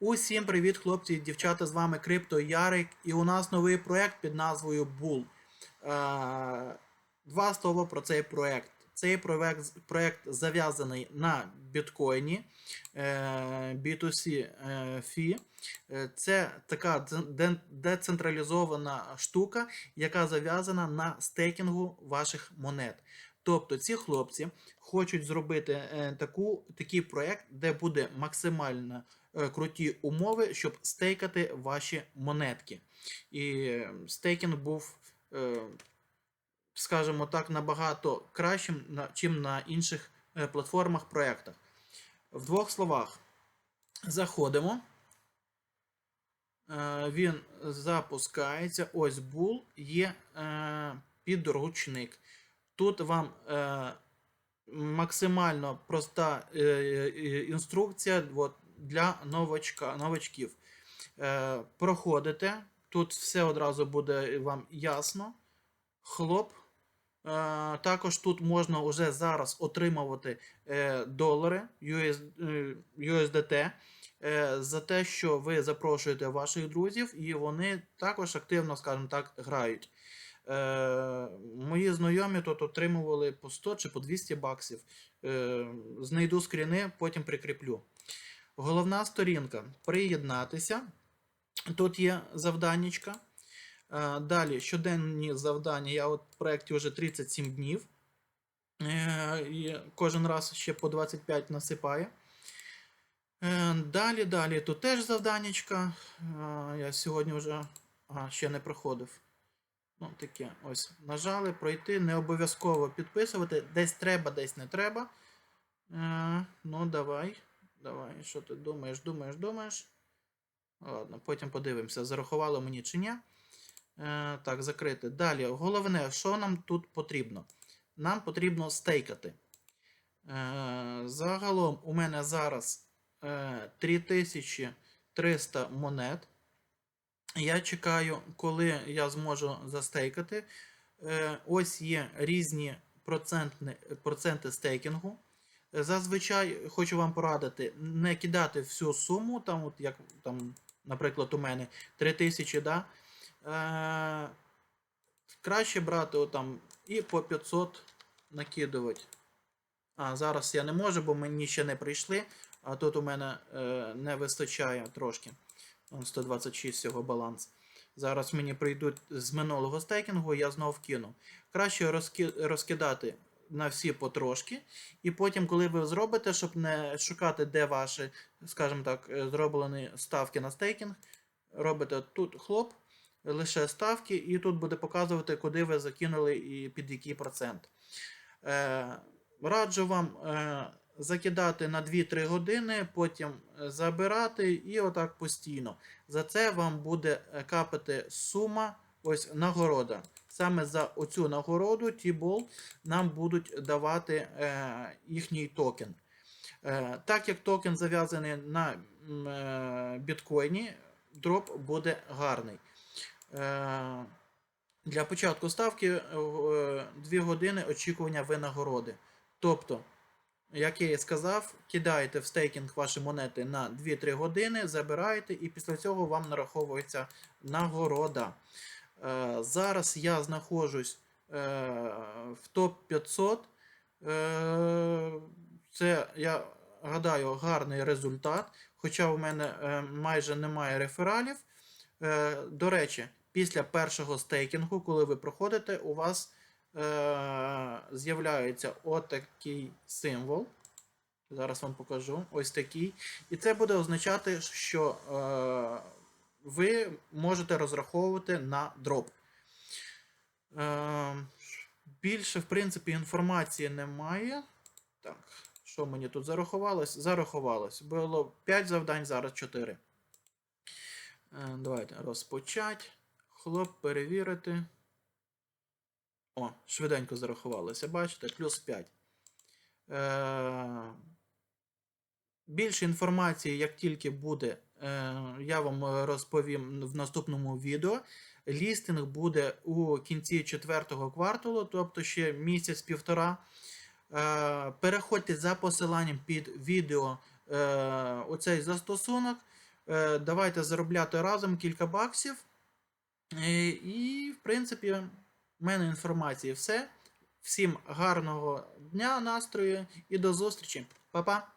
Усім привіт, хлопці і дівчата! З вами Крипто Ярик, і у нас новий проект під назвою Bull. Е, Два слова про цей проект. Цей проект, проект зав'язаний на біткоїні е, B2C е, фі. Е, Це така децентралізована штука, яка зав'язана на стейкінгу ваших монет. Тобто ці хлопці хочуть зробити таку, такий проект, де буде максимально е, круті умови, щоб стейкати ваші монетки. І е, стейкінг був, е, скажімо так, набагато кращим, чим на інших е, платформах проектах. В двох словах, заходимо. Е, Він запускається. Ось бул є е, підручник. Тут вам е, максимально проста е, е, інструкція для новачка, новачків. Е, проходите. Тут все одразу буде вам ясно. Хлоп. Е, також тут можна вже зараз отримувати е, долари US, е, USDT е, за те, що ви запрошуєте ваших друзів, і вони також активно, скажімо так, грають. Е, мої знайомі тут отримували по 100 чи по 200 баксів. Е, знайду скріни, потім прикріплю. Головна сторінка приєднатися. Тут є завданнячка. Е, Далі щоденні завдання. Я от в проєкті вже 37 днів. Е, кожен раз ще по 25 насипає. Е, Далі, далі тут теж завданнячка. Я сьогодні вже а, ще не проходив. Ну, таке ось. Нажали пройти, не обов'язково підписувати. Десь треба, десь не треба. Ну, давай. Давай, що ти думаєш, думаєш, думаєш. Ладно, потім подивимося, зарахувало мені чи ні. Е, так, закрити. Далі, головне, що нам тут потрібно? Нам потрібно стейкати. Е, загалом у мене зараз е, 3300 монет. Я чекаю, коли я зможу застейкати. Е, ось є різні процентни, проценти стейкінгу. Зазвичай хочу вам порадити не кидати всю суму, там, от як, там, наприклад, у мене 3000, да? е, краще брати отам, і по 500 накидувати. А, зараз я не можу, бо мені ще не прийшли, а тут у мене е, не вистачає трошки. 126 цього баланс. Зараз мені прийдуть з минулого стейкінгу, я знов кину. Краще розки- розкидати на всі потрошки. І потім, коли ви зробите, щоб не шукати, де ваші, скажімо так, е, зроблені ставки на стейкінг, робите тут хлоп, лише ставки, і тут буде показувати, куди ви закинули і під який процент. Е, раджу вам е, закидати на 2-3 години, потім забирати і отак постійно. За це вам буде капати сума, ось нагорода. Саме за оцю нагороду T-Ball нам будуть давати е, їхній токен. Е, так як токен зав'язаний на е, біткоїні, дроп буде гарний. Для початку ставки 2 години очікування винагороди. Тобто, як я і сказав, кидаєте в стейкінг ваші монети на 2-3 години, забираєте, і після цього вам нараховується нагорода. Е, зараз я знаходжусь е, в топ-500. Е, це, я гадаю, гарний результат. Хоча у мене майже немає рефералів. До речі, після першого стейкінгу, коли ви проходите, у вас з'являється отакий символ. Зараз вам покажу. Ось такий. І це буде означати, що ви можете розраховувати на дроп. Е, більше, в принципі, інформації немає. Так, що мені тут зарахувалось? Зарахувалось. Було 5 завдань, зараз 4. Е, Давайте розпочать. Хлоп, перевірити. О, швиденько зарахувалося. Бачите, плюс 5. Е, більше інформації, як тільки буде, я вам розповім в наступному відео. Лістинг буде у кінці четвертого кварталу, тобто ще місяць-півтора. Е, Переходьте за посиланням під відео е, оцей застосунок. Е, давайте заробляти разом кілька баксів. Е, і, в принципі, в мене інформації все. Всім гарного дня, настрою і до зустрічі. Па-па!